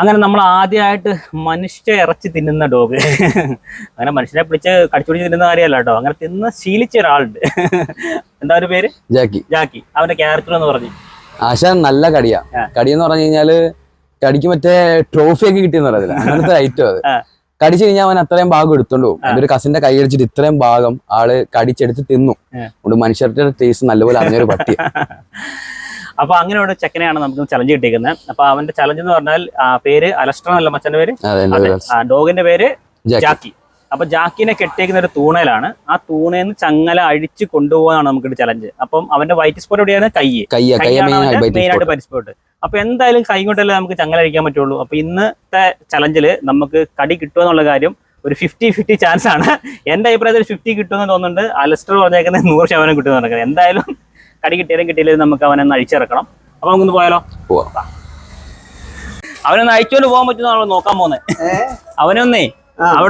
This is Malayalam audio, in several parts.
അങ്ങനെ നമ്മൾ ആദ്യമായിട്ട് മനുഷ്യരെ ഇറച്ചി തിന്നുന്ന ഡോഗ് അങ്ങനെ മനുഷ്യനെ പിടിച്ച് കടിച്ചുപിടിച്ച് തിന്നുന്ന കാര്യമല്ല കേട്ടോ. അങ്ങനെ തിന്ന് ശീലിച്ച ഒരാളുണ്ട്. എന്താ ഒരു പേര്? ജാക്കി. ജാക്കി. അവന്റെ ക്യാരക്ടർ എന്ന് പറഞ്ഞു. ആശാൻ നല്ല കടിയാ. കടിയെന്ന് കടി എന്ന് പറഞ്ഞു കഴിഞ്ഞാൽ കടിക്ക് മറ്റേ ട്രോഫി ഒക്കെ കിട്ടിയെന്ന് പറയത്തില്ല. അങ്ങനത്തെ ഐറ്റം അത്. കടിച്ചു കഴിഞ്ഞാൽ അവൻ അത്രയും ഭാഗം എടുത്തോണ്ട് പോകും. എന്റെ ഒരു കസിന്റെ കൈ അടിച്ചിട്ട് ഇത്രയും ഭാഗം ആൾ കടിച്ചെടുത്ത് തിന്നു. അതുകൊണ്ട് മനുഷ്യരുടെ ടേസ്റ്റ് നല്ലപോലെ അറിഞ്ഞൊരു പട്ടി അപ്പൊ അങ്ങനെ ഒരു ചെക്കനെയാണ് നമുക്ക് ചലഞ്ച് കിട്ടിയിരിക്കുന്നത്. അപ്പൊ അവന്റെ ചലഞ്ച് എന്ന് പറഞ്ഞാൽ പേര് അലസ്റ്റർ അല്ല മച്ചന്റെ പേര്? ഡോഗിന്റെ പേര് ജാക്കി. അപ്പൊ ജാക്കിനെ കെട്ടിയേക്കുന്ന ഒരു തൂണയിലാണ്. ആ തൂണയിൽ ചങ്ങല അഴിച്ച് കൊണ്ടുപോകാനാണ് നമുക്ക് ചലഞ്ച് അപ്പം അവന്റെ വൈറ്റ് സ്പോട്ട് എവിടെയാണ്? കൈ. മെയിൻ ആയിട്ട് പരിസ്പോട്ട് അപ്പൊ എന്തായാലും കൈ കൊണ്ടല്ലേ നമുക്ക് ചങ്ങല അഴിക്കാൻ പറ്റുള്ളൂ. അപ്പൊ ഇന്നത്തെ ചലഞ്ചിൽ നമുക്ക് കടി കിട്ടുക എന്നുള്ള കാര്യം ഒരു ഫിഫ്റ്റി ഫിഫ്റ്റി ചാൻസ് ആണ്. എന്റെ അഭിപ്രായത്തിൽ ഫിഫ്റ്റി കിട്ടുമെന്ന് തോന്നുന്നുണ്ട്. അലസ്റ്റർ പറഞ്ഞേക്കുന്നത് നൂറ് ശതമാനം കിട്ടുമെന്ന് നടക്കുന്നത് എന്തായാലും കടി കിട്ടിയാലും കിട്ടിയില്ലെങ്കിൽ നമുക്ക് അവനെ ഒന്ന് അഴിച്ചിറക്കണം. അപ്പൊ നമുക്കൊന്ന് പോയാലോ? പോവാം. അവനൊന്ന് അഴിച്ചോണ്ട് പോകാൻ പറ്റുമെന്നാണ് നമ്മൾ നോക്കാൻ പോകുന്നത് അവനൊന്നേ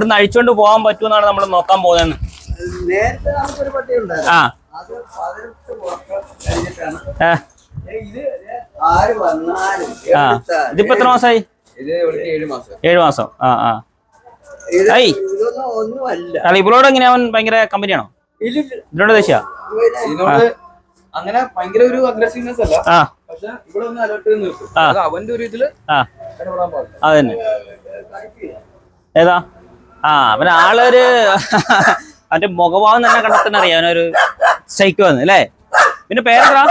നിന്ന് അഴിച്ചോണ്ട് പോകാൻ പറ്റുമെന്നാണ് നമ്മൾ നോക്കാൻ പോകുന്നത് നേരത്തെ നമുക്കൊരു പട്ടി ഉണ്ടായിരുന്നു. ആ. അത് പതിനെട്ട് വർഷം കഴിഞ്ഞിട്ടാണ്. ആ, ഇത് ആര് വന്നാലും ആ. എടുത്താലും ഇതിപ്പോ എത്ര മാസമായി ഏഴു മാസം. ആ ആ. ഇത് ഐ. ഒന്നുമല്ല. അല്ല ഇവളോട് എങ്ങനെയാ അവൻ ഭയങ്കര കമ്പനിയാണോ? ഇത് ഇതിനോട് ദേശിയ അങ്ങനെ ഭയങ്കര ഒരു അഗ്രസീവ്നെസ് അല്ല. പക്ഷെ ഇവിടെ ഒന്ന് അലർട്ട് നിർത്തും. അവന്റെ ഒരു ഇതിൽ അതന്നെ ഏതാ? ആ അവൻ ആളൊരു അവന്റെ മുഖഭാവം തന്നെ കണ്ടെത്തന്നെ അറിയാം. അവനൊരു സൈക്കോ എന്ന് അല്ലേ? പിന്നെ പേരെന്താ?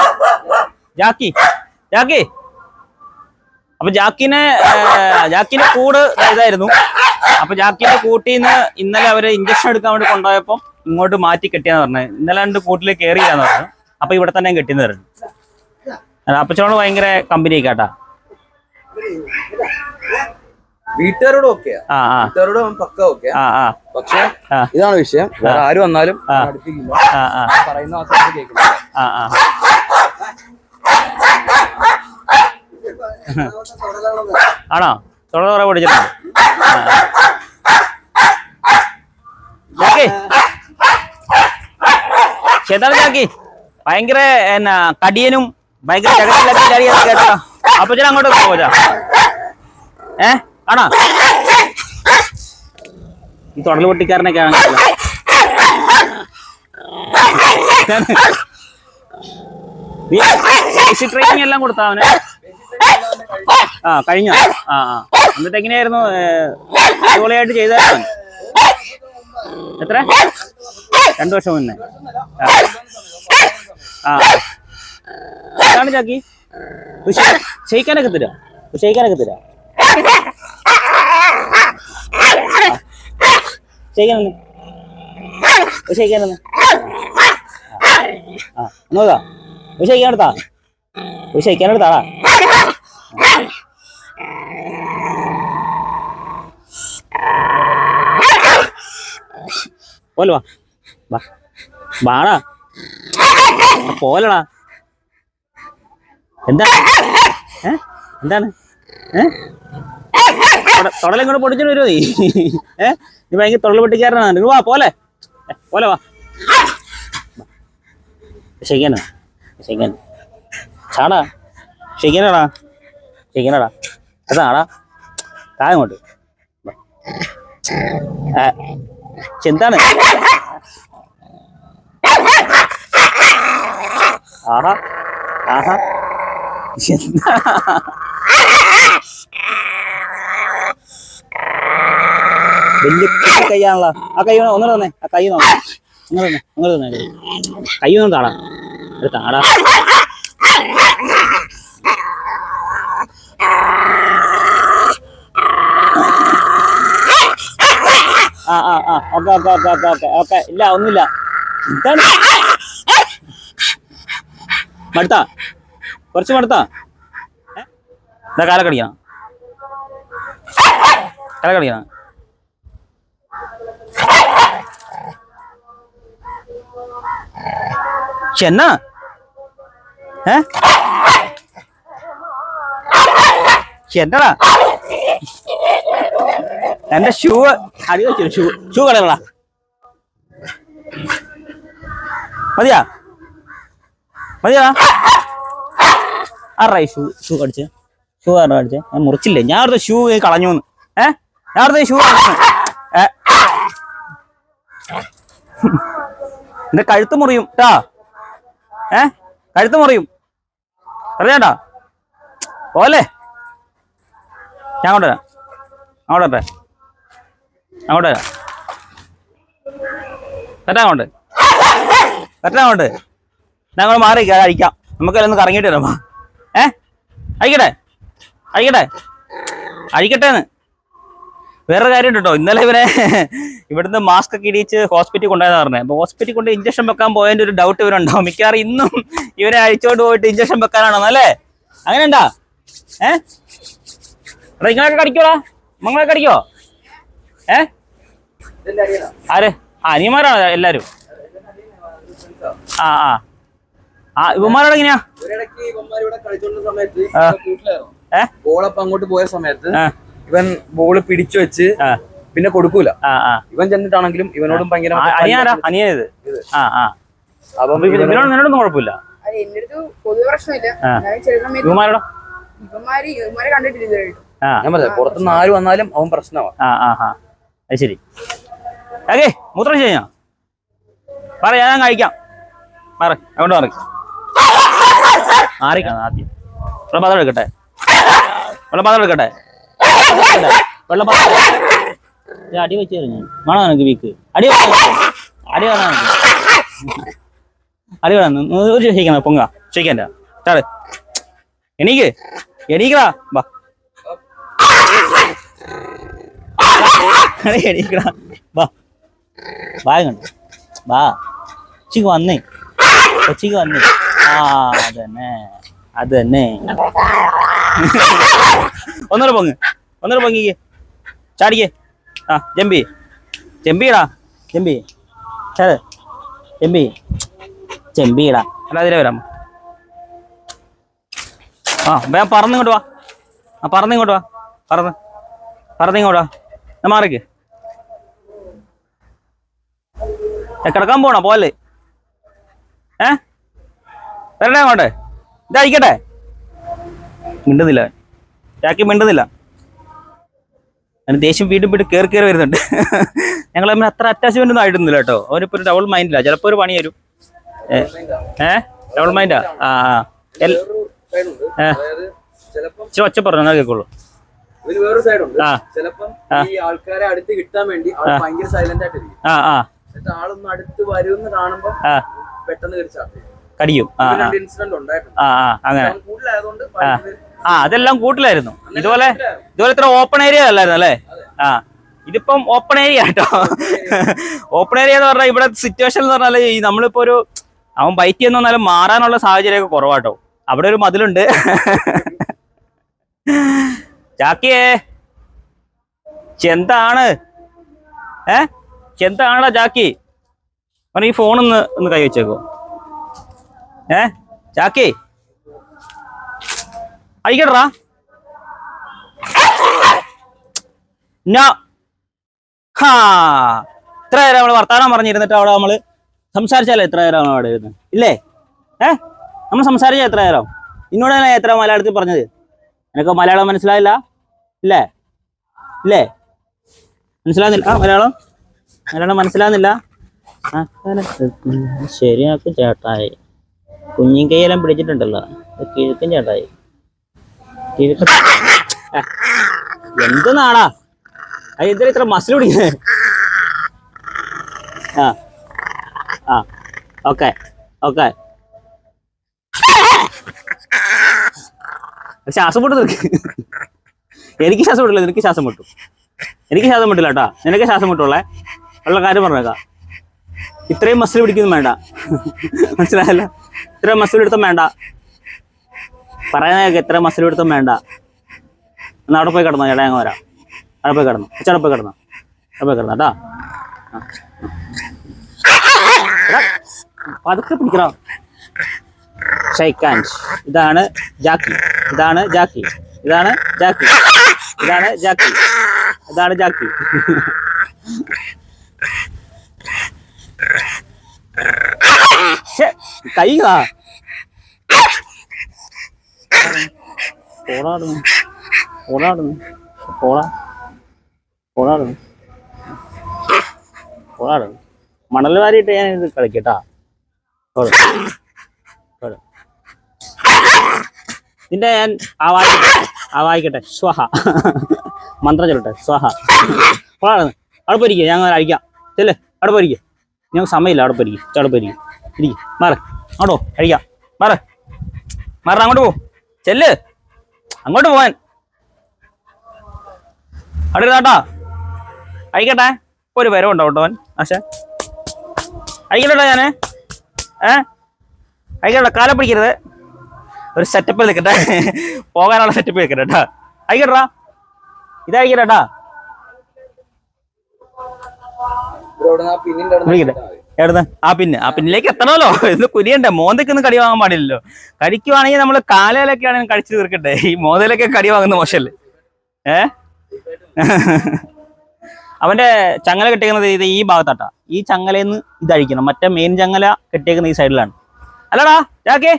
ജാക്കി. ജാക്കി. അപ്പൊ ജാക്കിനെ ജാക്കിന്റെ കൂട് ഇതായിരുന്നു. അപ്പൊ ജാക്കിന്റെ കൂട്ടിന്ന് ഇന്നലെ അവർ ഇഞ്ചക്ഷൻ എടുക്കാൻ വേണ്ടി കൊണ്ടുപോയപ്പോ ഇങ്ങോട്ട് മാറ്റി കെട്ടിയാന്ന് പറഞ്ഞത്. ഇന്നലെ രണ്ട് കൂട്ടിൽ കയറിയില്ലാന്ന് പറഞ്ഞു. അപ്പൊ ഇവിടെ തന്നെ കെട്ടിന്ന് പറഞ്ഞു അപ്പച്ചോട് ഭയങ്കര കമ്പനി കേട്ടാ വീട്ടുകാരോട് ഓക്കെ വീട്ടുകാരോട് പക്ക ഓക്കെ ആ. ആ പക്ഷെ ഇതാണ് വിഷയം. വേറെ ആര് വന്നാലും. അടുപ്പിക്കില്ല. ആ ആ. പറയുന്ന കേൾക്കില്ല. ആ ആ. ആണോ? തൊട കുറെ പിടിച്ചിട്ടുണ്ട്. ചേട്ടാ ചാക്കി ഭയങ്കര എന്നാ കടിയനും ഭയങ്കര ജഗത്തിലൊക്കെ കേട്ടോ. ചില അങ്ങോട്ട് പോകാ ഏ? ആണോ? ഈ തുടൽ പൊട്ടിക്കാരനൊക്കെ ട്രെയിനിങ് എല്ലാം കൊടുത്താ അവന്? ആ കഴിഞ്ഞോ? ആ ആ. എന്നിട്ട് എങ്ങനെയായിരുന്നു അടിപൊളിയായിട്ട് ചെയ്തായിരുന്നു? എത്ര? രണ്ടു വർഷം മുന്നേ. ആ. ചാക്കി ക്ഷയിക്കാനൊക്കെ തരാം ക്ഷയിക്കാനൊക്കെ തരാം ക്ഷയിക്കാനൊന്ന് പോലടാ. എന്താ എന്താണ്? തൊടലും കൂടെ പൊടിച്ചിട്ട് വരുമോ നീ? ഏ? നീ ഭയങ്കര തൊടൽ പൊട്ടിക്കാരനാണ് നിങ്ങൾ വാ പോലെ. പോലെ വാ. ഷെയ്ക്കാനാ ഷെയ്ക്കാൻ ചാടാ. ഷെയ്ക്കാനാടാ ഷെയ്ക്കാനാടാ അതാടാ. താങ്ങോട്ട് ചെന്താണ്? കൈയാണല്ലോ. ആ കൈ ഒന്ന് തന്നെ. ആ കൈ നോക്കാം നിങ്ങൾ തന്നെ. നിങ്ങൾ തന്നെ. കൈ ഒന്നും താടാ. ഒരു താടാ. ആ ആ ആ. Okay okay okay okay okay. ഇല്ല ഒന്നുമില്ല. എന്താണ് മടുത്താ? കുറച്ച് മടുത്താ? ഇതാ കാലക്കടിക്കണം കാലക്കടിക്കണം ചെന്ന ഏ? ചെന്നടാ എന്റെ ഷൂ അടി വെച്ചു ഷൂ ഷൂ കളയണടാ മതിയാ? മതിയാ? ആറായി ഷൂ ഷൂ കടിച്ച് ഷൂ ആരാ കടിച്ച് ഞാൻ മുറിച്ചില്ലേ? ഞാൻ അവിടുത്തെ ഷൂ കളഞ്ഞു ഏ? ഞാൻ അവിടുത്തെ ഷൂ കളഞ്ഞു എന്റെ കഴുത്ത് മുറിയും ട്ടാ. ഏ? കഴുത്ത് മുറിയും. അറിയാണ്ടാ പോലെ. ഞാൻ അങ്ങോട്ട് വരാം. അങ്ങോട്ട് വരട്ടെ. അങ്ങോട്ട് വരാം. തെറ്റാ അങ്ങോട്ട് തെറ്റാ അങ്ങോട്ട് അങ്ങോട്ട് മാറി കഴിക്കാം. ഒന്ന് കറങ്ങിയിട്ട് വരാം. ഏ? അഴിക്കട്ടെ അഴിക്കട്ടെ അഴിക്കട്ടേന്ന് വേറൊരു കാര്യം കേട്ടോ ഇന്നലെ ഇവനെ ഇവിടുന്ന് മാസ്ക് ഒക്കെ ഇടിച്ച് ഹോസ്പിറ്റലിൽ കൊണ്ടുപോയെന്ന് പറഞ്ഞത് അപ്പൊ ഹോസ്പിറ്റലിൽ കൊണ്ട് ഇഞ്ചക്ഷൻ വെക്കാൻ പോയതിന്റെ ഒരു ഡൗട്ട് ഇവരുണ്ടാവും മിക്കവാറും ഇന്നും ഇവരെ അഴിച്ചോണ്ട് പോയിട്ട് ഇഞ്ചക്ഷൻ വെക്കാനാണോ അല്ലേ? അങ്ങനെ ഉണ്ടാ ഏ? എടാ നിങ്ങളൊക്കെ കടിക്കോടാ മങ്ങളൊക്കെ കടിക്കോ ഏ? ആര്? അനിയന്മാരാണോ എല്ലാരും ആ ആ. ആ ഇവന്മാരോട് എങ്ങനെയാ? ബോളപ്പം അങ്ങോട്ട് പോയ സമയത്ത് ഇവൻ ബോൾ പിടിച്ചു വെച്ച് പിന്നെ കൊടുക്കൂല. ഇവൻ ചെന്നിട്ടാണെങ്കിലും ഇവനോടും ഭയങ്കര ആ അപ്പം നിന്നോടൊന്നും കുഴപ്പമില്ല. ഇവന്മാരോടോ? ഞാൻ പറയാം പുറത്തുനിന്ന് ആര് വന്നാലും അവൻ പ്രശ്നമാണ് അത് ശരി. മൂത്രം ചെയ്യാ പറ ഞാൻ കഴിക്കാം. പറ അങ്ങോട്ട് മാറി മാറിക്കണം ആദ്യം. വെള്ളപ്പാത്രം എടുക്കട്ടെ. വെള്ളപ്പാത്രം എടുക്കട്ടെ. വെള്ളപ്പാത്രം അടി വെച്ച് വേണോ നിനക്ക് വീക്ക് അടി? അടി വേണം? അടി വേണം? ഒരു ക്ഷയിക്കണം ക്ഷയിക്കണ്ട ചാട്. എണീക്ക്. എണീക്കടാ. വാ. എണീക്കടാ. വാ. വാ ഇങ്ങോട്ട്. വാ. കൊച്ചിക്ക് വന്നേ. കൊച്ചിക്ക് വന്നേ. അതന്നെ. അത് തന്നെ ഒന്നര പൊങ്ങ്. ഒന്നര പൊങ്ങിക്ക്. ചാടിക്കേ. ആ ജമ്പി. ചെമ്പിടാ ചെമ്പി ചാട്. ചെമ്പി ചെമ്പിടാ അല്ല അതിലെ വരാം. ആ വേ പറന്നിങ്ങോട്ട് വാ. ആ പറന്നിങ്ങോട്ട് വാ. പറന്ന്. പറന്നിങ്ങോട്ട് വാ. എന്നാ മാറിക്ക്. കിടക്കാൻ പോണോ? പോലെ ഏ? വരണേ അങ്ങോട്ടെ. ഇതായിക്കട്ടെ മിണ്ടുന്നില്ല. ചാക്കി മിണ്ടുന്നില്ല. അതിന് ദേഷ്യം വീണ്ടും വീണ്ടും കയറി കയറി വരുന്നുണ്ട്. ഞങ്ങൾ അവന് അത്ര അറ്റാച്ച്മെന്റ് ഒന്നും ആയിട്ടൊന്നുമില്ല കേട്ടോ. അവനിപ്പോ ഒരു ഡബിൾ മൈൻഡില്ല ചിലപ്പോ ഒരു പണി വരും. ഏ ഡബിൾ മൈൻഡാ ആ? ആ ഒച്ച പറഞ്ഞു എന്നാൽ കേൾക്കുള്ളൂ. വേറൊരു ആ. ചിലപ്പം ആ. ഈ ആൾക്കാരെ അടുത്ത് കിട്ടാൻ വേണ്ടി ഭയങ്കര സൈലന്റ് ആയിട്ടിരിക്കും. ആളൊന്ന് അടുത്ത് വരുമെന്ന് കാണുമ്പോ പെട്ടെന്ന് കയറി ചാർട്ട് ചെയ്യും കടിയും. ആ അങ്ങനെ. ആ അതെല്ലാം കൂട്ടിലായിരുന്നു ഇതുപോലെ ഇതുപോലെ ഇത്ര ഓപ്പൺ ഏരിയ അല്ലായിരുന്നു അല്ലേ? ആ ഇതിപ്പം ഓപ്പൺ ഏരിയ കേട്ടോ ഓപ്പൺ ഏരിയ എന്ന് പറഞ്ഞാൽ ഇവിടെ സിറ്റുവേഷൻ എന്ന് പറഞ്ഞാൽ ഈ നമ്മളിപ്പോ ഒരു അവൻ ബൈക്ക് എന്ന് വന്നാലും മാറാനുള്ള സാഹചര്യമൊക്കെ കുറവാട്ടോ. അവിടെ ഒരു മതിലുണ്ട്. ചാക്കിയേ. ചെന്താണ്? ഏ? ചെന്താണടാ ചാക്കി? അവൻ ഈ ഫോൺ ഒന്ന് ഒന്ന് കൈ വെച്ചേക്കോ. ഏ? ചാക്കി. അഴിക്കട്ടാ ഇത്ര നേരം നമ്മൾ വർത്താനം പറഞ്ഞിരുന്നിട്ട് അവിടെ നമ്മൾ സംസാരിച്ചാലേ എത്ര നേരം അവിടെ ഇരുന്ന്? ഇല്ലേ? ഏ? നമ്മൾ സംസാരിച്ചാൽ എത്ര നേരം? ഇന്നോട് തന്നെ എത്ര മലയാളത്തിൽ പറഞ്ഞത്? എനിക്ക് മലയാളം മനസ്സിലായില്ല? ഇല്ലേ? ഇല്ലേ? മനസ്സിലാകുന്നില്ല മലയാളം. മലയാളം മനസ്സിലാകുന്നില്ല ശരിയാക്കും ചേട്ടായി. കുഞ്ഞിൻ കൈയെല്ലാം പിടിച്ചിട്ടുണ്ടല്ലോ. കിഴക്കൻ ചേട്ടായി. കിഴക്കൻ എന്ത് നാടാ? അത് എന്തിനാ ഇത്ര മസിൽ പിടിക്കുന്നത് ആ. ആ. ഓക്കെ. ഓക്കെ. ശ്വാസം പൊട്ടു നിനക്ക്. എനിക്ക് ശ്വാസം പൊട്ടില്ല നിനക്ക് ശ്വാസം പൊട്ടു എനിക്ക് ശ്വാസം പൊട്ടില്ല കേട്ടോ. നിനക്ക് ശ്വാസം പൊട്ടുള്ളേ ഉള്ള കാര്യം പറഞ്ഞേക്കാം. ഇത്രയും മസിൽ പിടിക്കുന്നു വേണ്ട. മനസ്സിലായല്ലോ? ഇത്രയും മസിൽ എടുത്തും വേണ്ട. പറയുന്നതൊക്കെ ഇത്ര മസിൽ എടുത്തും വേണ്ട. എന്നാ അവിടെ പോയി കിടന്നോ ചേട്ടാ ഞങ്ങൾ വരാം. അവിടെ പോയി കിടന്നു. ചേട്ടാ പോയി കിടന്നു. അവിടെ പോയി കിടന്നു കേട്ടാ. പതുക്കെ പിടിക്കണോ? ഇതാണ് ജാക്കി. ഇതാണ് ജാക്കി. ഇതാണ് ജാക്കി. ഇതാണ് ജാക്കി. ഇതാണ് ജാക്കി. ശ്ശെ, കൈ കാ പോടാടുന്നു പോടാടുന്നു പോടാ പോടാടുന്നു പോടാടുന്നു മണൽ വാരിയിട്ട് ഞാൻ ഇത് കളിക്കട്ടാ. നിന്റെ ഞാൻ ആ വായിക്കട്ടെ ആ വായിക്കട്ടെ. സ്വഹ. മന്ത്രം ചൊല്ലട്ടെ സ്വഹ. പോടാടുന്നു അവിടെ പോയിരിക്കുക ഞാൻ അങ്ങനെ അഴിക്കാം. ചെല്ലേ അവിടെ പോയിരിക്കുക ഞങ്ങൾക്ക് സമയമില്ല. അവിടെ പരിക്കും അവിടെ പോയിരിക്കും ഇരിക്കും. മാറ. അങ്ങോട്ടോ കഴിക്കാം മാറ. മാറ അങ്ങോട്ട് പോ. ചെല്ല്. അങ്ങോട്ട് പോവാൻ. അവിടെ ഇരുന്നാട്ടാ അയക്കട്ടെ. ഒരു വരവുണ്ടോ കേട്ടോ അവൻ. ആശ. അയക്കട്ടെ ഞാൻ. ഏ? അയക്കട്ടെ കാല പിടിക്കരുത്. ഒരു സെറ്റപ്പിൽ നിൽക്കട്ടെ പോകാനുള്ള സെറ്റപ്പിൽ നിൽക്കട്ടെ കേട്ടാ. അയക്കട്ടാ ഇതയക്കട്ടാ വിളിക്കട്ടെ. എവിടുന്ന്? ആ പിന്നെ. ആ പിന്നിലേക്ക് എത്തണമല്ലോ. ഇത് കുരിയണ്ട മോന്തയ്ക്കൊന്നും കടി വാങ്ങാൻ പാടില്ലല്ലോ. കടിക്കുവാണെങ്കിൽ നമ്മൾ കാലയിലൊക്കെ ആണെങ്കിൽ കടിച്ചു തീർക്കട്ടെ. ഈ മോതയിലൊക്കെ കടി വാങ്ങുന്ന മോശമല്ലേ ഏ? അവന്റെ ചങ്ങല കെട്ടിക്കുന്നത് ഇത് ഈ ഭാഗത്താട്ടാ. ഈ ചങ്ങലയിൽ നിന്ന് ഇതഴിക്കണം മറ്റേ മെയിൻ ചങ്ങല കെട്ടിയേക്കുന്ന ഈ സൈഡിലാണ് അല്ലടാ ചാക്കേ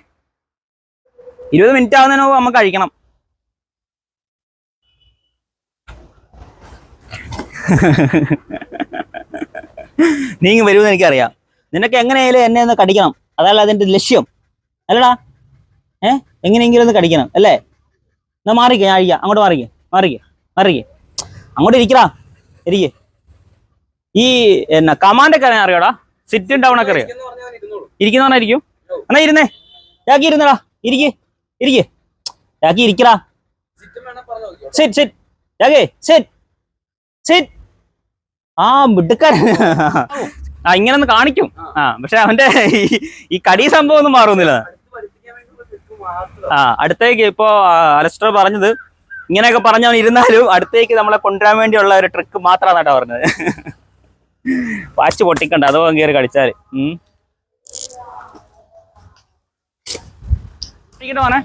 ഇരുപത് മിനിറ്റ് ആവുന്നതിന് നമുക്ക് കഴിക്കണം നീങ്ങി വരുമെന്ന് എനിക്കറിയാം. നിനക്ക് എങ്ങനെയായാലും എന്നെ ഒന്ന് കടിക്കണം. അതല്ല അതിന്റെ ലക്ഷ്യം. അല്ലടാ. ഏ? എങ്ങനെയെങ്കിലും ഒന്ന് കടിക്കണം അല്ലേ? എന്നാ മാറിക്കേ ഞാൻ അഴിക്കാം അങ്ങോട്ട് മാറിക്കേ മാറിക്കേ മാറിക്കേ. അങ്ങോട്ട് ഇരിക്കടാ. ഇരിക്കേ. ഈ എന്നാ കമാൻഡൊക്കെ അറിയാടാ. സിറ്റ് ഡൗൺ ഒക്കെ അറിയാം. ഇരിക്കുന്ന പറഞ്ഞായിരിക്കും എന്നാ ഇരുന്നേ. ചാക്കി ഇരുന്നടാ. ഇരിക്കേ ഇരിക്കേ. ചാക്കി ഇരിക്കടാ. സിറ്റ് സിറ്റ് ചാക്കേ സിറ്റ് സിറ്റ് ആ മിടുക്കൻ. ആ ഇങ്ങനെ ഒന്ന് കാണിക്കും. ആ. പക്ഷെ അവന്റെ ഈ- കടി സംഭവം ഒന്നും മാറുന്നില്ല. ആ അടുത്തേക്ക് ഇപ്പോ അലസ്റ്റർ പറഞ്ഞത് ഇങ്ങനെയൊക്കെ പറഞ്ഞവൻ ഇരുന്നാലും അടുത്തേക്ക് നമ്മളെ കൊണ്ടുവരാൻ വേണ്ടിയുള്ള ഒരു ട്രിക്ക് മാത്രമാണ് കേട്ടോ പറഞ്ഞത്. വാച്ച് പൊട്ടിക്കണ്ട അതോ കയറി കടിച്ചാൽ. ഉം. ഇരിക്കട്ടെ മോനെ.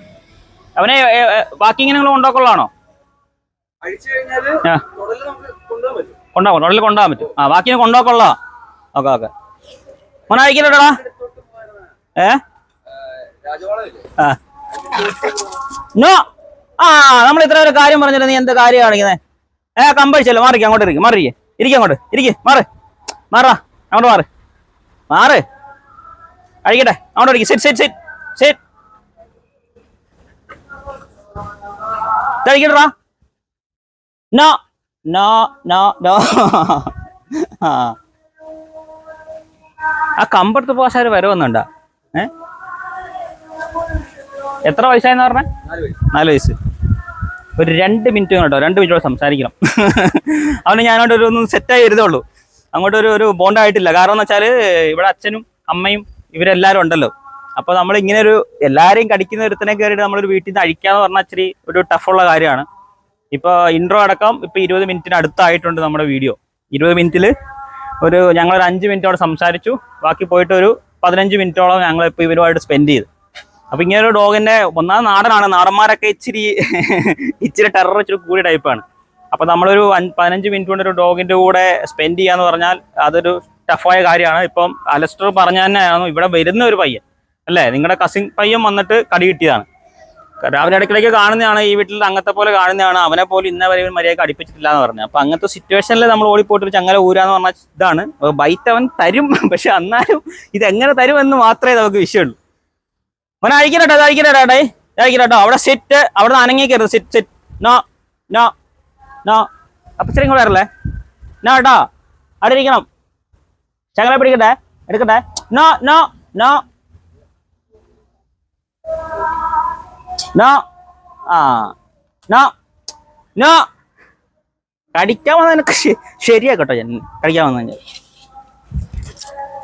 അവനെ ഏ, ബാക്കി ഇങ്ങനെ നിങ്ങൾ തുടൽ നമുക്ക് കൊണ്ടുപോകാൻ പറ്റും. ആ ബാക്കി കൊണ്ടുപോക്കുള്ള ഓക്കെ ഓക്കെ. മോനെ അയക്കില്ലടാ? ഏ? ആ. നോ. ആ നമ്മൾ ഇത്ര ഒരു കാര്യം പറഞ്ഞില്ല നീ എന്ത് കാര്യം കാണിക്കുന്നത് ഏ കമ്പഴിച്ചല്ലോ മാറി അങ്ങോട്ട് ഇരിക്കും. മാറിയിരിക്കെ ഇരിക്കും. അങ്ങോട്ട്. ഇരിക്കെ. മാറ്. മാറാ അങ്ങോട്ട് മാറ്. മാറ്. അഴിക്കട്ടെ. അങ്ങോട്ട് ഇരിക്കും സെറ്റ് സെറ്റ് സെറ്റ് സെറ്റ് കഴിക്കട്ടാ നോ. No no no. ആ. ആ കമ്പടുത്ത് പോകാൻ വരവൊന്നുണ്ടാ? ഏ? എത്ര വയസ്സായെന്ന് പറഞ്ഞേ? നാല് വയസ്സ്. ഒരു രണ്ട് മിനിറ്റ് കേട്ടോ രണ്ട് മിനിറ്റോടെ സംസാരിക്കണം. അവന് ഞാനോട് ഒരു ഒന്ന് സെറ്റായി എഴുതുള്ളൂ അങ്ങോട്ട് ഒരു ഒരു ബോണ്ടായിട്ടില്ല കാരണം എന്ന് വെച്ചാൽ ഇവിടെ അച്ഛനും അമ്മയും ഇവരെല്ലാവരും ഉണ്ടല്ലോ. അപ്പോൾ നമ്മൾ ഇങ്ങനെ ഒരു എല്ലാവരെയും കടിക്കുന്ന ഒരുത്തനെ കയറിയിട്ട് നമ്മളൊരു വീട്ടിൽ നിന്ന് അഴിക്കാന്ന് പറഞ്ഞാൽ ഇച്ചിരി ഒരു ടഫുള്ള കാര്യമാണ്. ഇപ്പോൾ ഇൻട്രോ അടക്കം ഇപ്പൊ ഇരുപത് മിനിറ്റിന് അടുത്തായിട്ടുണ്ട് നമ്മുടെ വീഡിയോ ഇരുപത് മിനിറ്റിൽ ഒരു ഞങ്ങളൊരു അഞ്ച് മിനിറ്റോടെ സംസാരിച്ചു. ബാക്കി പോയിട്ട് ഒരു പതിനഞ്ച് മിനിറ്റോളം ഞങ്ങൾ ഇപ്പൊ ഇവരുമായിട്ട് സ്പെൻഡ് ചെയ്തു. അപ്പൊ ഇങ്ങനെ ഒരു ഡോഗിന്റെ ഒന്നാം നാടനാണ്. നാടന്മാരൊക്കെ ഇച്ചിരി ഇച്ചിരി ടെറർ ഇച്ചിരി കൂടിയ ടൈപ്പാണ് അപ്പൊ നമ്മളൊരു പതിനഞ്ച് മിനിറ്റ് കൊണ്ട് ഒരു ഡോഗിന്റെ കൂടെ സ്പെൻഡ് ചെയ്യാന്ന് പറഞ്ഞാൽ അതൊരു ടഫായ കാര്യമാണ്. ഇപ്പം അലസ്റ്റർ പറഞ്ഞ തന്നെയാണ് ഇവിടെ വരുന്ന ഒരു പയ്യൻ. അല്ലേ? നിങ്ങളുടെ കസിൻ പയ്യൻ വന്നിട്ട് കടി കിട്ടിയതാണ്. രാവിലെ ഇടയ്ക്കിടയ്ക്ക് കാണുന്നതാണ് ഈ വീട്ടിൽ അങ്ങനത്തെ പോലെ കാണുന്നതാണ് അവനെ പോലും ഇന്ന വരെ മര്യാദ അടിപ്പിച്ചിട്ടില്ല എന്ന് പറഞ്ഞു അപ്പൊ അങ്ങനത്തെ സിറ്റുവേഷനിൽ നമ്മൾ ഓടിപ്പോയിട്ട് ചങ്ങല ഊരാന്ന് പറഞ്ഞ ഇതാണ്. ബൈറ്റ് അവൻ തരും പക്ഷെ അന്നാലും ഇത് എങ്ങനെ തരും എന്ന് മാത്രമേ നമുക്ക് വിഷയമുള്ളൂ. അവൻ അഴിക്കട്ടെ അത് ഡേ അഴിക്കട്ടോ അവിടെ സെറ്റ് അവിടെ അനങ്ങിക്കരുത്. Sit sit no no no അപ്പൊ ശരി ഇങ്ങോട്ട് വരല്ലേ? നോ കേട്ടോ അവിടെ ഇരിക്കണം. ചങ്ങല പിടിക്കട്ടെ? എടുക്കട്ടെ? No no no no. ആ നോ. നോ. കടിക്കാൻ വന്ന നിനക്ക് ശ- ശരിയാ കേട്ടോ ഞാൻ. കടിക്കാൻ വന്ന കഴിഞ്ഞാൽ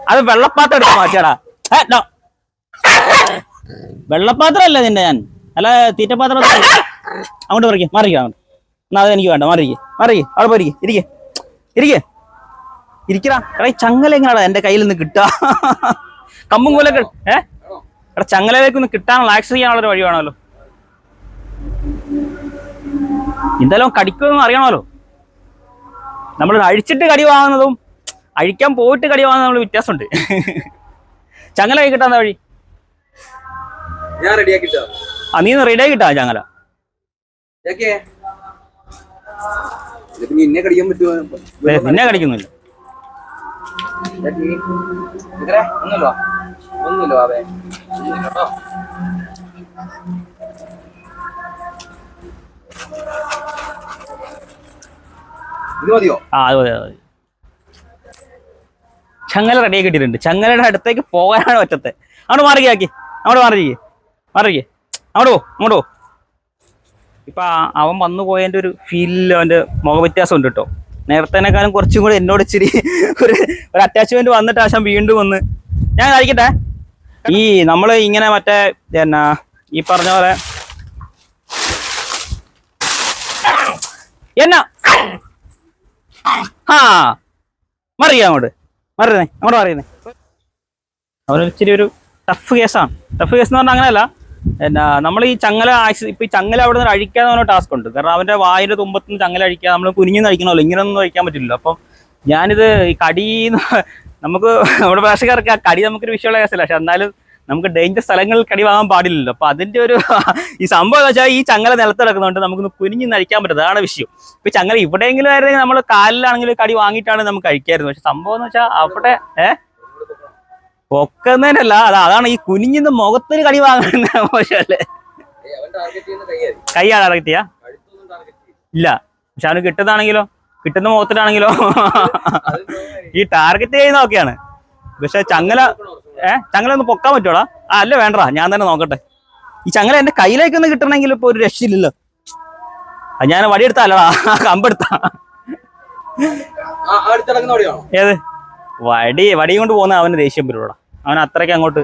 അത് വെള്ളപ്പാത്രം എടുത്ത് മാറ്റിയാടാ. നോ. വെള്ളപ്പാത്രം അല്ല നിന്റെ ഞാൻ. അല്ല തീറ്റപ്പാത്രം അങ്ങോട്ട് പറിക്കുക മാറിക്കുക അങ്ങോട്ട്. എന്നാ അത് എനിക്ക് വേണ്ട മാറിക്കുക മാറിക്കുക അവിടെ പോയിരിക്കുക ഇരിക്കുക ഇരിക്കുക ഇരിക്കടാ. എടാ ചങ്ങല എങ്ങനെയാടാ എന്റെ കയ്യിൽ നിന്ന് കിട്ടുക? കമ്പും കൊലൊക്കെ ഏ? എടാ ചങ്ങലയിലേക്ക് ഒന്ന് കിട്ടാനുള്ള ആക്സസ് ചെയ്യാനുള്ള ഒരു വഴി വേണമല്ലോ. എന്തായാലും കടിക്കുമെന്ന് അറിയണമല്ലോ. നമ്മൾ അഴിച്ചിട്ട് കടി വാങ്ങുന്നതും അഴിക്കാൻ പോയിട്ട് കടി വാങ്ങുന്നതും നമ്മൾ വ്യത്യാസമുണ്ട്. ചങ്ങല കൈ കിട്ടാൻ വഴി? ഞാൻ റെഡിയാക്കിട്ടാ ആ നീ റെഡി ആയി കിട്ടാ ചങ്ങല. പിന്നെ ഇതിപ്പോ കടിക്കാൻ പറ്റുമോ? നിന്നെ കടിക്കുന്നില്ല. ഒന്നുമില്ല. ഒന്നുമില്ല ബാബേ. ഒന്നുമില്ല ആ അത് ചങ്ങല റെഡി കിട്ടിയിട്ടുണ്ട്. ചങ്ങലയുടെ അടുത്തേക്ക് പോകാനാണ് പറ്റത്തെ. അങ്ങോട്ട് മാറിയാക്കി അങ്ങോട്ട് മാറിയിരിക്കെ മാറിയിരിക്കെ അങ്ങോട്ട് പോ അങ്ങോട്ട് പോ. ഇപ്പൊ അവൻ വന്നു പോയതിന്റെ ഒരു ഫീലിൽ അവന്റെ മുഖവ്യത്യാസം ഉണ്ട് കേട്ടോ നേരത്തേനേക്കാളും കുറച്ചും കൂടെ എന്നോട് ഇച്ചിരി ഒരു ഒരു അറ്റാച്ച്മെന്റ് വന്നിട്ട് ആശാൻ വീണ്ടും വന്ന്. ഞാൻ കഴിക്കട്ടെ ഈ നമ്മൾ ഇങ്ങനെ മറ്റേ എന്നാ ഈ പറഞ്ഞ പോലെ. എന്നാ? ആ. മറിയാ അങ്ങോട്ട്. മറിയണേ അങ്ങോട്ട് മറിയണേ. അവനൊരു ഇച്ചിരി ഒരു ടഫ് കേസാണ് ടഫ് കേസ് എന്ന് പറഞ്ഞാൽ അങ്ങനെയല്ല. എന്നാ നമ്മൾ ഈ ചങ്ങല ഇപ്പൊ ഈ ചങ്ങല അവിടെ നിന്ന് അഴിക്കാന്ന് പറഞ്ഞ ടാസ്ക് ഉണ്ട്. കാരണം അവന്റെ വായുടെ തുമ്പത്ത് നിന്ന് ചങ്ങല അഴിക്കുക നമ്മൾ കുനിഞ്ഞു അഴിക്കണമല്ലോ ഇങ്ങനെയൊന്നും അഴിക്കാൻ പറ്റില്ലല്ലോ. അപ്പം ഞാനിത് ഈ കടി നമുക്ക് നമ്മുടെ ഭാഷക്കാർക്ക് ആ കടി നമുക്കൊരു വിഷയമുള്ള കേസല്ല പക്ഷെ എന്നാലും നമുക്ക് ഡേഞ്ചർ സ്ഥലങ്ങളിൽ കടി വാങ്ങാൻ പാടില്ലല്ലോ. അപ്പൊ അതിന്റെ ഒരു ഈ സംഭവം എന്ന് വെച്ചാൽ ഈ ചങ്ങല നിലത്ത് കിടക്കുന്നതുകൊണ്ട് നമുക്കൊന്ന് കുനിഞ്ഞ് നഴിക്കാൻ പറ്റുന്നത് അതാണ് വിഷയം. ഇപ്പൊ ചങ്ങല ഇവിടെയെങ്കിലും ആയിരുന്നെങ്കിൽ നമ്മൾ കാലിലാണെങ്കിലും കടി വാങ്ങിയിട്ടാണ് നമുക്ക് കഴിക്കായിരുന്നു പക്ഷെ സംഭവം എന്ന് വെച്ചാൽ അവിടെ ഏഹ് പൊക്കുന്നതിനല്ല അതാ അതാണ് ഈ കുനിഞ്ഞിന്ന് മുഖത്തിന് കടി വാങ്ങുന്ന മോശമല്ലേ? കൈയാണ് ടാർഗറ്റ് ചെയ്യാ? ഇല്ല. പക്ഷെ അവന് കിട്ടുന്നതാണെങ്കിലോ? കിട്ടുന്ന മുഖത്തിനാണെങ്കിലോ ഈ ടാർഗറ്റ് ചെയ്യുന്നതൊക്കെയാണ്. പക്ഷെ ചങ്ങല ഏ ചങ്ങല ഒന്ന് പൊക്കാൻ പറ്റുമോടാ ആ അല്ല വേണ്ടടാ ഞാൻ തന്നെ നോക്കട്ടെ. ഈ ചങ്ങല എന്റെ കയ്യിലേക്ക് ഒന്ന് കിട്ടണമെങ്കിൽ ഇപ്പൊ ഒരു രക്ഷയില്ലല്ലോ. ഞാൻ കമ്പെടുത്താ ആ അടുത്തിടക്കുന്ന അവിടെയാണോ ഏത്? വടി വടി കൊണ്ട് പോകുന്ന അവന് ദേഷ്യം വരുവാടാ. അവൻ അത്രയ്ക്ക് അങ്ങോട്ട്.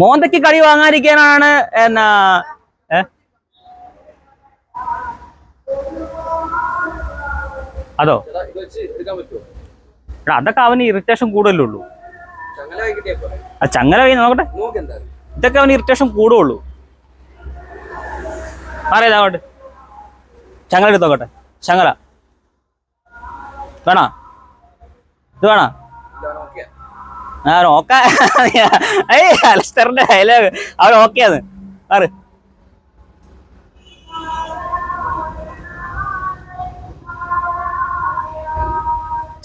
മോന്തയ്ക്ക് കടി വാങ്ങാതിരിക്കാനാണ് എന്നാ ഏ? അതോ? എടാ, അതൊക്കെ അവന് ഇറിറ്റേഷൻ കൂടുതലേ ആ ചങ്ങല വൈകി നോക്കട്ടെ. നോക്ക് ഇതൊക്കെ അവന് ഇറിറ്റേഷൻ കൂടുള്ളൂ അറിയാം അങ്ങോട്ട്? ചങ്ങല എടുത്ത് നോക്കട്ടെ. ചങ്ങല. വേണോ? ഇത് വേണോ? ആ നോക്കാ. അലസ്റ്ററിന്റെ ഡയലോഗ് അവൻ ആണ്. മാറ്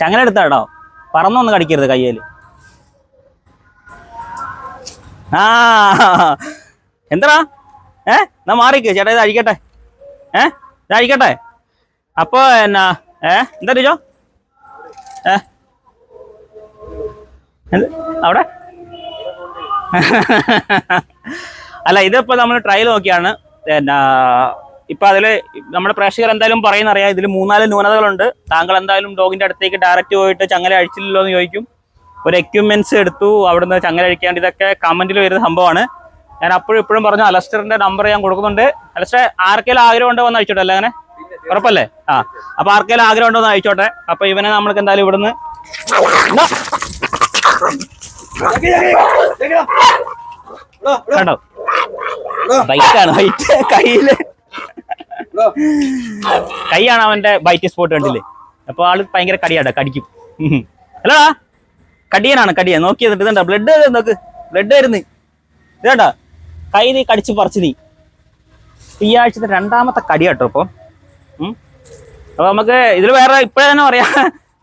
ചങ്ങല എടുത്താട്ടോ പറന്നൊന്ന് കടിക്കരുത് കയ്യേൽ. ആ. എന്താടാ? ഏ? എന്നാ മാറിക്ക്. ചേട്ടാ ഇത് അഴിക്കട്ടെ. ഏ? ഇത് അഴിക്കട്ടെ. അപ്പോ എന്നാ ഏ? എന്താ ടീച്ചോ? ഏ? അവിടെ? അല്ല ഇതിപ്പോ നമ്മൾ ട്രയൽ നോക്കിയാണ്. എന്നാ ഇപ്പൊ അതിൽ നമ്മുടെ പ്രേക്ഷകർ എന്തായാലും പറയുന്നറിയാം. ഇതിൽ മൂന്നാൽ ന്യൂനതകളുണ്ട്. താങ്കൾ എന്തായാലും ഡോഗിന്റെ അടുത്തേക്ക് ഡയറക്റ്റ് പോയിട്ട് ചങ്ങല അഴിച്ചില്ലല്ലോ എന്ന് ചോദിക്കും. ഒരു എക്യുപ്മെന്റ്സ് എടുത്തു അവിടുന്ന് ചങ്ങല അഴിക്കാണ്ട് ഇതൊക്കെ കമന്റിൽ വരുന്ന സംഭവമാണ്. ഞാൻ അപ്പോഴും ഇപ്പോഴും പറഞ്ഞു അലസ്റ്ററിന്റെ നമ്പർ ഞാൻ കൊടുക്കുന്നുണ്ട്. അലസ്റ്റർ ആർക്കെങ്കിലും ആഗ്രഹം ഉണ്ടോ എന്ന് അയച്ചോട്ടെ അല്ലേ അങ്ങനെ? ഉറപ്പല്ലേ? ആ അപ്പൊ ആർക്കെങ്കിലും ആഗ്രഹം ഉണ്ടോ എന്ന് അയച്ചോട്ടെ അപ്പൊ ഇവനെ നമ്മൾക്ക് എന്തായാലും ഇവിടുന്ന് കണ്ടോ? ബൈക്കാണ് ബൈറ്റ് കയ്യിൽ. കൈയാണ് അവന്റെ ബൈറ്റ് സ്പോട്ട് കണ്ടില്ലേ? അപ്പൊ ആൾ ഭയങ്കര കടിയാട്ടോ കടിക്കും. അല്ലടാ കടിയനാണ് കടിയൻ. നോക്കി എന്നിട്ട് ഇതുണ്ടോ ബ്ലഡ് നോക്ക്? ബ്ലഡ് വരുന്നു ഇതാണ്ട? കൈ നീ കടിച്ച് പറിച്ച് നീ. ഈ ആഴ്ചത്തെ രണ്ടാമത്തെ കടി കേട്ടോ ഇപ്പൊ. ഉം. അപ്പൊ നമുക്ക് ഇതിൽ വേറെ ഇപ്പോഴേ തന്നെ പറയാം.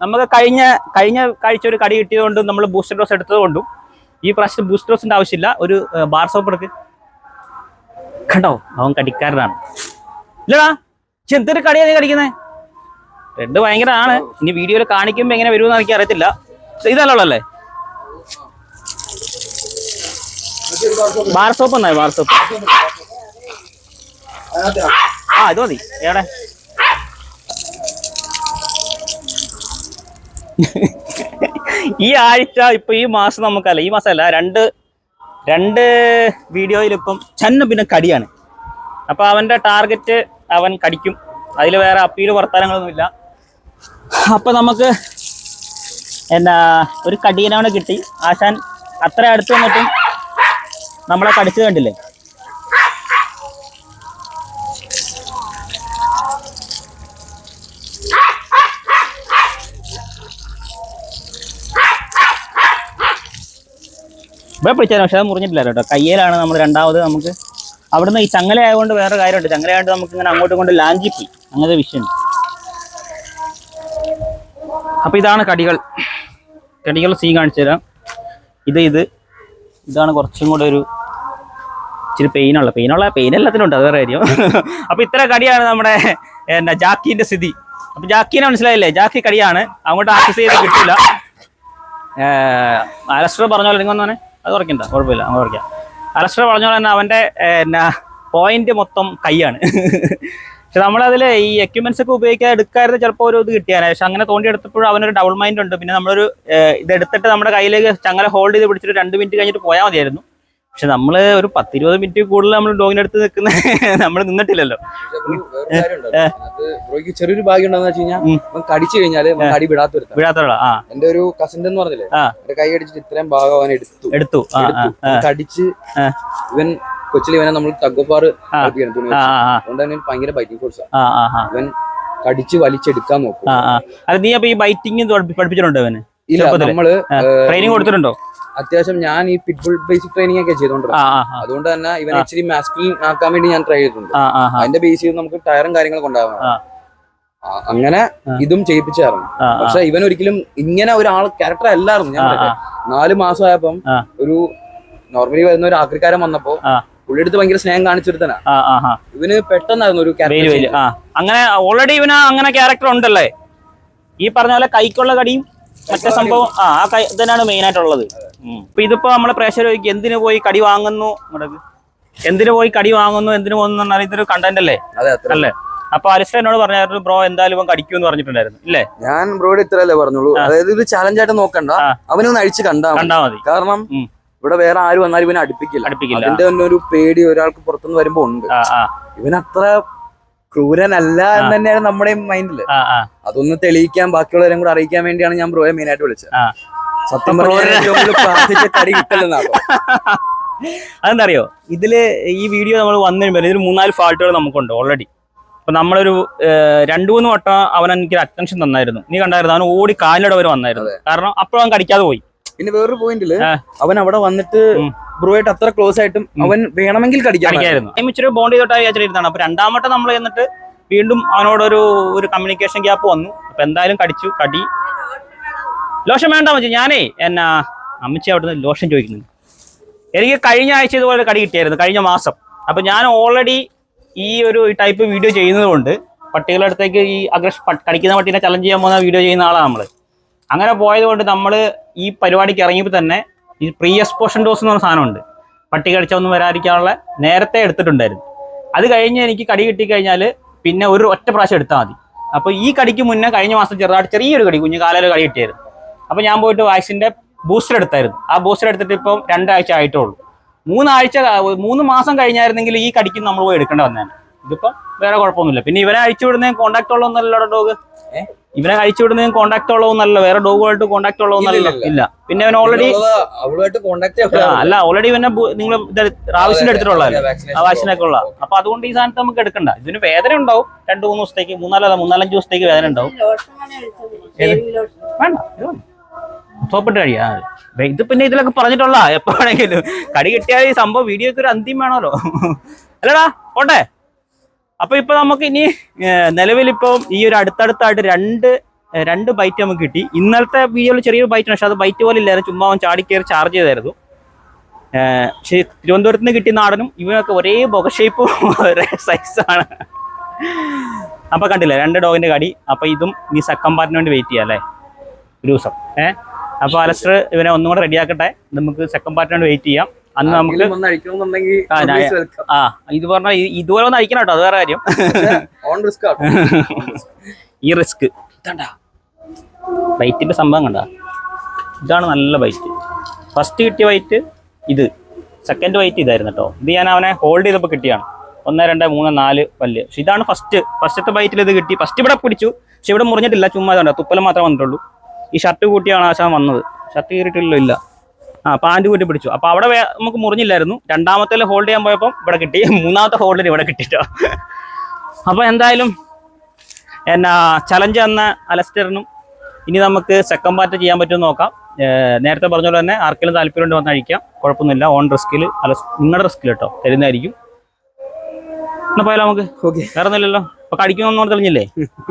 നമുക്ക് കഴിഞ്ഞ കഴിഞ്ഞ കാഴ്ച ഒരു കടി കിട്ടിയതുകൊണ്ടും നമ്മൾ ബൂസ്റ്റർ ഡോസ് എടുത്തതുകൊണ്ടും ഈ പ്രാവശ്യം ബൂസ്റ്റർ ഡോസിന്റെ ആവശ്യമില്ല. ഒരു ബാർ സോപ്പ് എടുക്ക്. കണ്ടോ? അവൻ കടിക്കാരനാണ്. ഇല്ലടാ എന്തൊരു കടിയാണ് നീ കടിക്കുന്നത് റെഡ് ഭയങ്കരമാണ്. ഇനി വീഡിയോയിൽ കാണിക്കുമ്പോ എങ്ങനെ വരുമെന്ന് എനിക്ക് അറിയത്തില്ല ഇതല്ലോ ബാർ സോപ്പ് എന്നാ ബാർ ആ ഇത് മതി. എവിടെ? ഈ ആഴ്ച ഇപ്പൊ ഈ മാസം നമുക്കല്ല ഈ മാസമല്ല രണ്ട് രണ്ട് വീഡിയോയിൽ ഇപ്പം ചന്ന പിന്നെ കടിയാണ്. അപ്പൊ അവന്റെ ടാർഗറ്റ് അവൻ കടിക്കും. അതിൽ വേറെ അപ്പീൽ വർത്തമാനങ്ങളൊന്നുമില്ല. അപ്പൊ നമുക്ക് എന്നാ ഒരു കടീനവണ കിട്ടി. ആശാൻ അത്ര അടുത്ത് വന്നിട്ടും നമ്മളെ കടിച്ചു കണ്ടില്ലേ? ഇവിടെ പിടിച്ചാലും പക്ഷെ അത് മുറിഞ്ഞിട്ടില്ല കേട്ടോ. കയ്യിലാണ് നമ്മൾ രണ്ടാമത് നമുക്ക് അവിടുന്ന് ഈ ചങ്ങല ആയതുകൊണ്ട് വേറെ കാര്യമുണ്ട്. ചങ്ങല ആയതുകൊണ്ട് നമുക്ക് ഇങ്ങനെ അങ്ങോട്ടും കൊണ്ട് ലാഞ്ചിപ്പി അങ്ങനത്തെ വിഷയം അപ്പൊ ഇതാണ് കടികൾ. കടികൾ സീൻ കാണിച്ചു തരാം. ഇത് ഇത്. ഇതാണ് കുറച്ചും കൂടെ ഒരു ഇച്ചിരി പെയിനുള്ള പെയിനുള്ള പെയിൻ എല്ലാത്തിനും ഉണ്ട്. അത് വേറെ കാര്യം. അപ്പൊ ഇത്ര കടിയാണ് നമ്മുടെ എന്നാ ജാക്കിന്റെ സ്ഥിതി. അപ്പൊ ജാക്കിനെ മനസ്സിലായില്ലേ? ജാക്കി കടിയാണ്. അങ്ങോട്ട് ആക്സസ് ചെയ്ത് കിട്ടില്ല അലസ്റ്റർ പറഞ്ഞ നിങ്ങൾ തന്നെ അത് കുറയ്ക്കണ്ട. കുഴപ്പമില്ല. അങ്ങ് കുറയ്ക്കാം. അലസ്റ്റർ പറഞ്ഞ പോലെ അവന്റെ എന്നാ പോയിന്റ് മൊത്തം കൈയാണ്. പക്ഷെ നമ്മളതിൽ ഈ എക്യുപ്മെന്റ്സ് ഒക്കെ ഉപയോഗിക്കാൻ എടുക്കാതെ ചിലപ്പോൾ ഒരു ഇത് കിട്ടിയാണ് പക്ഷെ അങ്ങനെ തോണ്ടി എടുത്തപ്പോഴും അവനൊരു ഡബിൾ മൈൻഡ് ഉണ്ട്. പിന്നെ നമ്മളൊരു ഇത് ഇതെടുത്തിട്ട് നമ്മുടെ കയ്യിലേക്ക് ചങ്ങല ഹോൾഡ് ചെയ്ത് പിടിച്ചിട്ട് രണ്ട് മിനിറ്റ് കഴിഞ്ഞിട്ട് പോയാൽ മതിയായിരുന്നു. പക്ഷെ നമ്മൾ ഒരു പത്തിരുപത് മിനിറ്റ് കൂടുതൽ നമ്മൾ ഡോഗിന്റെ അടുത്ത് നിൽക്കുന്ന നമ്മൾ നിന്നിട്ടില്ലല്ലോ. ബ്രോയ്ക്ക് ചെറിയൊരു ഭാഗ്യം ഉണ്ടെന്ന് വെച്ച് കഴിഞ്ഞാൽ ഉം. കടിച്ചു കഴിഞ്ഞാൽ കടി വിടാത്ത വിടാത്തോളാ എന്റെ ഒരു കസിൻ എന്ന് പറഞ്ഞില്ലേ. എന്റെ കൈ അടിച്ചിട്ട് ഇത്രയും ഭാഗം അവൻ എടുത്തു. എടുത്തു. കടിച്ച് ഇവൻ കൊച്ചിൽ ഇവനെ നമ്മൾ തഗ്ഗപ്പാറ് അതുകൊണ്ട് തന്നെ ഭയങ്കര ബൈറ്റിംഗ് ഫോഴ്സ് അവൻ ഇവൻ കടിച്ച് വലിച്ചെടുക്കാൻ നോക്കും. നീ അപ്പൊ ഈ ബൈറ്റിംഗ് പഠിപ്പിച്ചിട്ടുണ്ടോ അവന് ഇല്ല? നമ്മൾ ട്രെയിനിങ് കൊടുത്തിട്ടുണ്ടോ? അത്യാവശ്യം ഞാൻ ഈ പിറ്റ്ബുൾ ബേസിക് ട്രെയിനിങ് ഒക്കെ ചെയ്തോണ്ടിരുന്നത് അതുകൊണ്ട് തന്നെ ഇവൻ ഇച്ചിരി മാസ്കുലിൻ ആക്കാൻ വേണ്ടി ഞാൻ ട്രൈ ചെയ്തിട്ടുണ്ട്. അതിന്റെ ബേസ് ചെയ്ത് നമുക്ക് ടയറും കാര്യങ്ങളും ഉണ്ടാവാം അങ്ങനെ ഇതും ചെയ്യിപ്പിച്ചായിരുന്നു. പക്ഷെ ഇവൻ ഒരിക്കലും ഇങ്ങനെ ഒരാൾ ക്യാരക്ടർ അല്ലായിരുന്നു ഞാൻ നാലു മാസം നാല് മാസമായപ്പം ഒരു നോർമലി വരുന്ന ഒരു ആക്രിക്കാരൻ വന്നപ്പോ. പുള്ളിയെടുത്ത് ഭയങ്കര സ്നേഹം കാണിച്ചെടുത്തനാ ആ ആ ആ. ഇവന് പെട്ടെന്നായിരുന്നു ഒരു ക്യാരക്ടർ ആ അങ്ങനെ ഓൾറെഡി ഇവന് അങ്ങനെ ക്യാരക്ടർ ഉണ്ടല്ലേ? ഈ പറഞ്ഞ പോലെ കൈക്കുള്ള കടിയും മറ്റേ സംഭവം ആ ആ കൈ ഇതന്നെയാണ് മെയിൻ ആയിട്ടുള്ളത്. ഇപ്പൊ ഇതിപ്പോ നമ്മളെ പ്രേക്ഷകർ ചോദിക്കും എന്തിനു പോയി കടി വാങ്ങുന്നു. എന്തിനു പോയി കടി വാങ്ങുന്നു? എന്തിനു പോകുന്നു പറഞ്ഞാൽ ഇതൊരു കണ്ടന്റ് അല്ലേ? അല്ലേ? അപ്പൊ അലിസ്റ്റർ എന്നോട് പറഞ്ഞായിരുന്നു ബ്രോ എന്തായാലും ഇവൻ കടിക്കുമെന്ന് പറഞ്ഞിട്ടുണ്ടായിരുന്നു. ഇല്ലേ? ഞാൻ ബ്രോയുടെ ഇത്രയല്ലേ പറഞ്ഞുള്ളൂ. അതായത് ഇത് ചലഞ്ച് ആയിട്ട് നോക്കണ്ട. അവനൊന്ന് അഴിച്ച് കണ്ടാ. കണ്ടാ മതി. കാരണം. ഇവിടെ വേറെ ആര് വന്നാലും ഇവനെ അടുപ്പിക്കില്ല. അടുപ്പിക്കില്ല. അതിന്റെ തന്നെ ഒരു പേടി ഒരാൾക്ക് പുറത്തുനിന്ന് വരുമ്പോ ഉണ്ട്. അത്ര ക്രൂരനല്ല എന്ന് തന്നെയാണ് നമ്മുടെ മൈൻഡിൽ അതൊന്ന് തെളിയിക്കാൻ ബാക്കിയുള്ളവരും കൂടെ അറിയിക്കാൻ വേണ്ടിയാണ് ഞാൻ ബ്രോയെ മെയിൻ ആയിട്ട് വിളിച്ചത് സത്യം പറഞ്ഞു അതെന്താറിയോ പ്രാർത്ഥിച്ച കടി ഇതിൽ ഈ വീഡിയോ നമ്മൾ വന്നു കഴിയുമ്പോൾ ഇതിൽ മൂന്നാൽ ഫാൾട്ടുകൾ നമുക്കുണ്ട് ഓൾറെഡി അപ്പൊ നമ്മളൊരു രണ്ടു മൂന്ന് വട്ടം അവൻ എനിക്ക് അറ്റൻഷൻ തന്നായിരുന്നു. നീ കണ്ടായിരുന്നു അവൻ ഓടി കാലിലൂടെ വരെ വന്നായിരുന്നു കാരണം അപ്പോഴും അവൻ കടിക്കാതെ പോയി. പിന്നെ വേറൊരു പോയിന്റിൽ അവൻ അവിടെ വന്നിട്ട്. ബ്രോയായിട്ട് അത്ര ക്ലോസ് ആയിട്ടും അവൻ വേണമെങ്കിൽ ഇച്ചിരി ബോണ്ട് ചെയ്തോട്ടാ വിചാരിച്ചിരുന്നാണ് അപ്പൊ രണ്ടാമത്തെ നമ്മൾ എന്നിട്ട് വീണ്ടും അവനോടൊരു ഒരു കമ്മ്യൂണിക്കേഷൻ ഗ്യാപ്പ് വന്നു. അപ്പൊ എന്തായാലും കടിച്ചു. കടി. ലോഷൻ വേണ്ട അമ്മച്ചി ഞാനേ എന്നാ അമ്മച്ചി അവിടുന്ന് ലോഷൻ ചോദിക്കുന്നു എനിക്ക് കഴിഞ്ഞ ആഴ്ച ഇതുപോലെ കടി കിട്ടിയായിരുന്നു. കഴിഞ്ഞ മാസം. അപ്പൊ ഞാൻ ഓൾറെഡി ഈ ഒരു ടൈപ്പ് വീഡിയോ ചെയ്യുന്നത് കൊണ്ട് പട്ടികളുടെ അടുത്തേക്ക് ഈ അഗ്രഷ് കടിക്കുന്ന പട്ടീനെ ചലഞ്ച് ചെയ്യാൻ പോകുന്ന വീഡിയോ ചെയ്യുന്ന ആളാണ് നമ്മൾ അങ്ങനെ പോയത് കൊണ്ട് നമ്മൾ ഈ പരിപാടിക്ക് ഇറങ്ങിയപ്പോൾ തന്നെ ഈ പ്രീ എക്സ്പോഷൻ ഡോസ് എന്ന് പറഞ്ഞ സാധനമുണ്ട്. പട്ടി കടിച്ചൊന്നും വരാതിരിക്കാനുള്ള നേരത്തെ എടുത്തിട്ടുണ്ടായിരുന്നു. അത് കഴിഞ്ഞ് എനിക്ക് കടി കിട്ടിക്കഴിഞ്ഞാൽ പിന്നെ ഒരു ഒറ്റ പ്രാവശ്യം എടുത്താൽ മതി. അപ്പോൾ ഈ കടിക്ക് മുന്നേ കഴിഞ്ഞ മാസം ചെറുതായിട്ട് ചെറിയൊരു കടി കുഞ്ഞു കാലയിൽ കടി കിട്ടിയായിരുന്നു. അപ്പോൾ ഞാൻ പോയിട്ട് വാക്സിന്റെ ബൂസ്റ്റർ എടുത്തായിരുന്നു. ആ ബൂസ്റ്റർ എടുത്തിട്ട് ഇപ്പം രണ്ടാഴ്ച ആയിട്ടേ ഉള്ളൂ മൂന്നാഴ്ച മൂന്ന് മാസം കഴിഞ്ഞായിരുന്നെങ്കിൽ ഈ കടിക്ക് നമ്മൾ പോയി എടുക്കേണ്ട വന്നേനെ. ഇതിപ്പം വേറെ കുഴപ്പമൊന്നുമില്ല. പിന്നെ ഇവനെ അഴിച്ചു വിടുന്നതിന് കോണ്ടാക്ട് ഉള്ളതൊന്നല്ലോ ഡോഗ്? ഇവനെ കഴിച്ചു വിടുന്ന കോണ്ടാക്ട് ഉള്ളതൊന്നല്ല വേറെ ഡോഗുമായിട്ട് കോണ്ടാക്ട് ഉള്ളതൊന്നല്ല ഇല്ല, പിന്നെ അവൻ ഓൾറെഡി അല്ല ഓൾറെഡി ഇവനെ നിങ്ങൾ റാവിസിന്റെ എടുത്തിട്ടുള്ള ആ വാക്സിനൊക്കെ ഉള്ള. അപ്പൊ അതുകൊണ്ട് ഈ സാധനത്തെ നമുക്ക് എടുക്കണ്ട. ഇതിന് വേദന ഉണ്ടാവും. രണ്ടു മൂന്ന് ദിവസത്തേക്ക് മൂന്നാലല്ല മൂന്നാലഞ്ച് ദിവസത്തേക്ക് വേദന ഉണ്ടാവും? വേണ്ട. സോപ്പിട്ട് കഴിയാ ഇത് പിന്നെ ഇതിലൊക്കെ പറഞ്ഞിട്ടുള്ള എപ്പോ വേണമെങ്കിലും. കടി കിട്ടിയാൽ ഈ സംഭവം വീഡിയോക്ക് ഒരു അന്ത്യം വേണമല്ലോ. അല്ലടാ പോട്ടെ അപ്പൊ ഇപ്പൊ നമുക്ക് ഇനി നിലവിലിപ്പം ഈ ഒരു അടുത്തടുത്തായിട്ട് രണ്ട് രണ്ട് ബൈറ്റ് നമുക്ക് കിട്ടി. ഇന്നലത്തെ വീഡിയോയിൽ ചെറിയൊരു ബൈറ്റ് പക്ഷെ അത് ബൈറ്റ് പോലെ ഇല്ലായിരുന്നു. ചുമ്മാ അവൻ ചാടി കയറി ചാർജ് ചെയ്തായിരുന്നു. പക്ഷെ തിരുവനന്തപുരത്ത് നിന്ന് കിട്ടിയ നാടനും ഇവനൊക്കെ ഒരേ ബൊഗഷേപ്പും ഒരേ സൈസാണ് അപ്പൊ കണ്ടില്ല രണ്ട് ഡോഗിന്റെ കടി. അപ്പൊ ഇതും ഈ സെക്കൻഡ് പാർട്ടിന് വേണ്ടി വെയിറ്റ് ചെയ്യാം അല്ലേ? ഒരു ദിവസം. ഏഹ് അപ്പൊ അലസ്റ്റർ ഇവനെ ഒന്നും കൂടെ റെഡിയാക്കട്ടെ നമുക്ക് സെക്കൻഡ് വേണ്ടി വെയിറ്റ് ചെയ്യാം. അന്ന് നമുക്ക് ആ, ഇത് പറഞ്ഞാൽ ഇതുപോലെ ഒന്ന് അയക്കണം കേട്ടോ അത് വേറെ കാര്യം. റിസ്ക് ഈ റിസ്ക് വൈറ്റിന്റെ സംഭവം കണ്ട? ഇതാണ് നല്ല വൈറ്റ് ഫസ്റ്റ് കിട്ടിയ വൈറ്റ് ഇത്. സെക്കൻഡ് വൈറ്റ് ഇതായിരുന്നു കേട്ടോ. ഇത് ഞാൻ അവനെ ഹോൾഡ് ചെയ്തപ്പോൾ കിട്ടിയാണ്. ഒന്ന് രണ്ട് മൂന്ന് നാല് പല്ല്. പക്ഷെ ഇതാണ് ഫസ്റ്റ് ഫസ്റ്റത്തെ ബൈറ്റിൽ ഇത് കിട്ടി. ഫസ്റ്റ് ഇവിടെ പിടിച്ചു. പക്ഷെ ഇവിടെ മുറിഞ്ഞിട്ടില്ല. ചുമ്മാ ഇതുണ്ട് തുപ്പലം മാത്രമേ വന്നിട്ടുള്ളൂ. ഈ ഷർട്ട് കൂട്ടിയാണ് ആശാൻ വന്നത്. ഷർട്ട് കീറിയിട്ടില്ലല്ലോ ഇല്ല. ആ പാന്റ് കൂട്ടി പിടിച്ചു. അപ്പൊ അവിടെ നമുക്ക് മുറിഞ്ഞില്ലായിരുന്നു. രണ്ടാമത്തെ ഹോൾഡ് ചെയ്യാൻ പോയപ്പോൾ ഇവിടെ കിട്ടി. മൂന്നാമത്തെ ഹോൾഡിൽ ഇവിടെ കിട്ടിട്ടോ. അപ്പൊ എന്തായാലും എന്നാ ചലഞ്ച് എന്ന അലസ്റ്ററിനും ഇനി നമുക്ക് സെക്കൻഡ് പാർട്ട് ചെയ്യാൻ പറ്റുമെന്ന് നോക്കാം. നേരത്തെ പറഞ്ഞ പോലെ തന്നെ ആർക്കെങ്കിലും താല്പര്യം ഉണ്ട് വന്ന് അഴിക്കാം. കുഴപ്പമൊന്നുമില്ല. ഓൺ റിസ്കിൽ അലസ് നിങ്ങളുടെ റിസ്കിൽ കേട്ടോ. തരുന്നതായിരിക്കും. എന്നാ പോയാലോ നമുക്ക്? ഓക്കെ വേറെ ഒന്നുമില്ലല്ലോ അപ്പൊ കടിക്കുന്നൊന്നും തെളിഞ്ഞില്ലേ?